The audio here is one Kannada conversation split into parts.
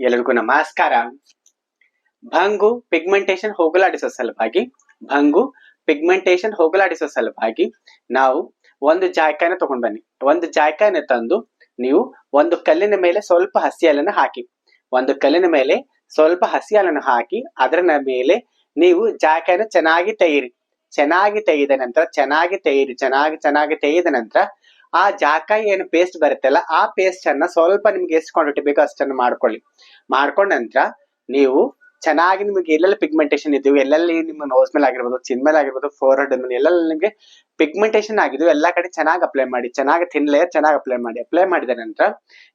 ಎಲ್ಲರಿಗೂ ನಮಸ್ಕಾರ. ಭಂಗು ಪಿಗ್ಮೆಂಟೇಶನ್ ಹೋಗಲಾಡಿಸೋ ಸಲುವಾಗಿ, ಭಂಗು ಪಿಗ್ಮೆಂಟೇಶನ್ ಹೋಗಲಾಡಿಸೋ ಸಲುವಾಗಿ ನಾವು ಒಂದು ಜಾಯ್ಕಾಯನ್ನ ತಗೊಂಡ್ ಬನ್ನಿ. ಒಂದು ಜಾಯ್ಕಾಯನ್ನ ತಂದು ನೀವು ಒಂದು ಕಲ್ಲಿನ ಮೇಲೆ ಸ್ವಲ್ಪ ಹಸಿ ಹಾಲನ್ನು ಹಾಕಿ. ಒಂದು ಕಲ್ಲಿನ ಮೇಲೆ ಸ್ವಲ್ಪ ಹಸಿ ಹಾಲನ್ನು ಹಾಕಿ, ಅದರ ಮೇಲೆ ನೀವು ಜಾಯ್ಕಾಯಿನ ಚೆನ್ನಾಗಿ ತೆಗೀರಿ. ಚೆನ್ನಾಗಿ ತೆಗೆದ ನಂತರ, ಚೆನ್ನಾಗಿ ತೆಗೀರಿ. ಚೆನ್ನಾಗಿ ಚೆನ್ನಾಗಿ ತೆಗೆದ ನಂತರ ಆ ಜಾಕಾಯಿ ಏನು ಪೇಸ್ಟ್ ಬರುತ್ತಲ್ಲ, ಆ ಪೇಸ್ಟ್ ಅನ್ನ ಸ್ವಲ್ಪ ನಿಮ್ಗೆ ಎಷ್ಟು ಕ್ವಾಂಟಿಟಿ ಬೇಕೋ ಅಷ್ಟನ್ನು ಮಾಡ್ಕೊಳ್ಳಿ. ಮಾಡ್ಕೊಂಡ ನಂತರ ನೀವು ಚೆನ್ನಾಗಿ ನಿಮಗೆ ಎಲ್ಲೆಲ್ಲಿ ಪಿಗ್ಮೆಂಟೇಷನ್ ಇದ್ದೀವಿ, ಎಲ್ಲೆಲ್ಲಿ ನಿಮ್ಮ ನೋಸ್ ಮೇಲೆ ಆಗಿರ್ಬೋದು ಚಿನ್ ಮೇಲೆ ಆಗಿರ್ಬೋದು ಫೋರ್ ಹೆಡ್ ಮೇಲೆ, ಎಲ್ಲೆಲ್ಲ ನಿಮಗೆ ಪಿಗ್ಮೆಂಟೇಷನ್ ಆಗಿದ್ದು ಎಲ್ಲ ಕಡೆ ಚೆನ್ನಾಗಿ ಅಪ್ಲೈ ಮಾಡಿ, ಚೆನ್ನಾಗಿ ಲೇಯರ್ ಚೆನ್ನಾಗಿ ಅಪ್ಲೈ ಮಾಡಿ. ಅಪ್ಲೈ ಮಾಡಿದ ನಂತರ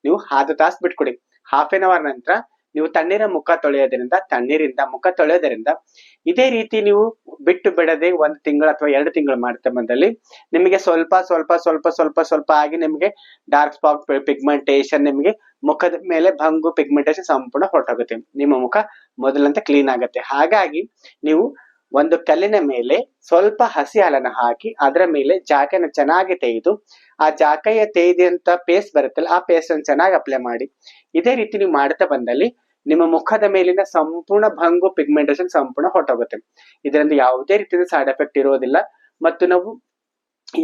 ನೀವು ಹಾದು ತಾಸು ಬಿಟ್ಕೊಡಿ ಹಾಫ್ ಎನ್ ಅವರ್ ನಂತರ ನೀವು ತಣ್ಣೀರ ಮುಖ ತೊಳೆಯೋದ್ರಿಂದ, ತಣ್ಣೀರಿಂದ ಮುಖ ತೊಳೆಯೋದ್ರಿಂದ ಇದೇ ರೀತಿ ನೀವು ಬಿಟ್ಟು ಬಿಡದೆ ಒಂದು ತಿಂಗಳು ಅಥವಾ ಎರಡು ತಿಂಗಳು ಮಾಡ್ತಾ ಬಂದಲ್ಲಿ ನಿಮಗೆ ಸ್ವಲ್ಪ ಸ್ವಲ್ಪ ಸ್ವಲ್ಪ ಸ್ವಲ್ಪ ಸ್ವಲ್ಪ ಆಗಿ ನಿಮಗೆ ಡಾರ್ಕ್ ಸ್ಪಾಟ್ ಪಿಗ್ಮೆಂಟೇಶನ್ ನಿಮಗೆ ಮುಖದ ಮೇಲೆ ಭಂಗು ಪಿಗ್ಮೆಂಟೇಶನ್ ಸಂಪೂರ್ಣ ಹೊರಟೋಗುತ್ತೆ. ನಿಮ್ಮ ಮುಖ ಮೊದಲಂತೆ ಕ್ಲೀನ್ ಆಗುತ್ತೆ. ಹಾಗಾಗಿ ನೀವು ಒಂದು ಕಲ್ಲಿನ ಮೇಲೆ ಸ್ವಲ್ಪ ಹಸಿ ಹಾಲನ್ನ ಹಾಕಿ ಅದರ ಮೇಲೆ ಜಾಕೆಯನ್ನು ಚೆನ್ನಾಗಿ ತೆಗೆದು, ಆ ಜಾಕೆಯ ತೆಗೆದಂತ ಪೇಸ್ಟ್ ಬರುತ್ತಲ್ಲ, ಆ ಪೇಸ್ಟ್ ಅನ್ನು ಚೆನ್ನಾಗಿ ಅಪ್ಲೈ ಮಾಡಿ. ಇದೇ ರೀತಿ ನೀವು ಮಾಡ್ತಾ ಬಂದಲ್ಲಿ ನಿಮ್ಮ ಮುಖದ ಮೇಲಿನ ಸಂಪೂರ್ಣ ಭಂಗು ಪಿಗ್ಮೆಂಟೇಶನ್ ಸಂಪೂರ್ಣ ಹೊಟ್ಟೋಗುತ್ತೆ ಇದರಿಂದ ಯಾವುದೇ ರೀತಿಯ ಸೈಡ್ ಎಫೆಕ್ಟ್ ಇರೋದಿಲ್ಲ. ಮತ್ತು ನಾವು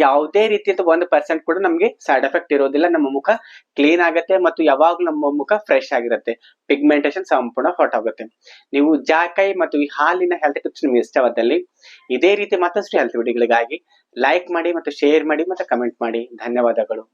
ಯಾವುದೇ ರೀತಿಯ ಒಂದು ಪರ್ಸೆಂಟ್ ಕೂಡ ನಮಗೆ ಸೈಡ್ ಎಫೆಕ್ಟ್ ಇರೋದಿಲ್ಲ. ನಮ್ಮ ಮುಖ ಕ್ಲೀನ್ ಆಗುತ್ತೆ ಮತ್ತು ಯಾವಾಗಲೂ ನಮ್ಮ ಮುಖ ಫ್ರೆಶ್ ಆಗಿರುತ್ತೆ. ಪಿಗ್ಮೆಂಟೇಶನ್ ಸಂಪೂರ್ಣ ಹೊರಟೋಗುತ್ತೆ. ನೀವು ಜಾಕಾಯಿ ಮತ್ತು ಈ ಹಾಲಿನ ಹೆಲ್ತ್ ಟಿಪ್ಸ್ ನಿಮ್ಗೆ ಇಷ್ಟವಾದಲ್ಲಿ ಇದೇ ರೀತಿ ಮತ್ತಷ್ಟು ಹೆಲ್ತ್ ವಿಡಿಯೋಗಳಿಗಾಗಿ ಲೈಕ್ ಮಾಡಿ ಮತ್ತು ಶೇರ್ ಮಾಡಿ ಮತ್ತು ಕಮೆಂಟ್ ಮಾಡಿ. ಧನ್ಯವಾದಗಳು.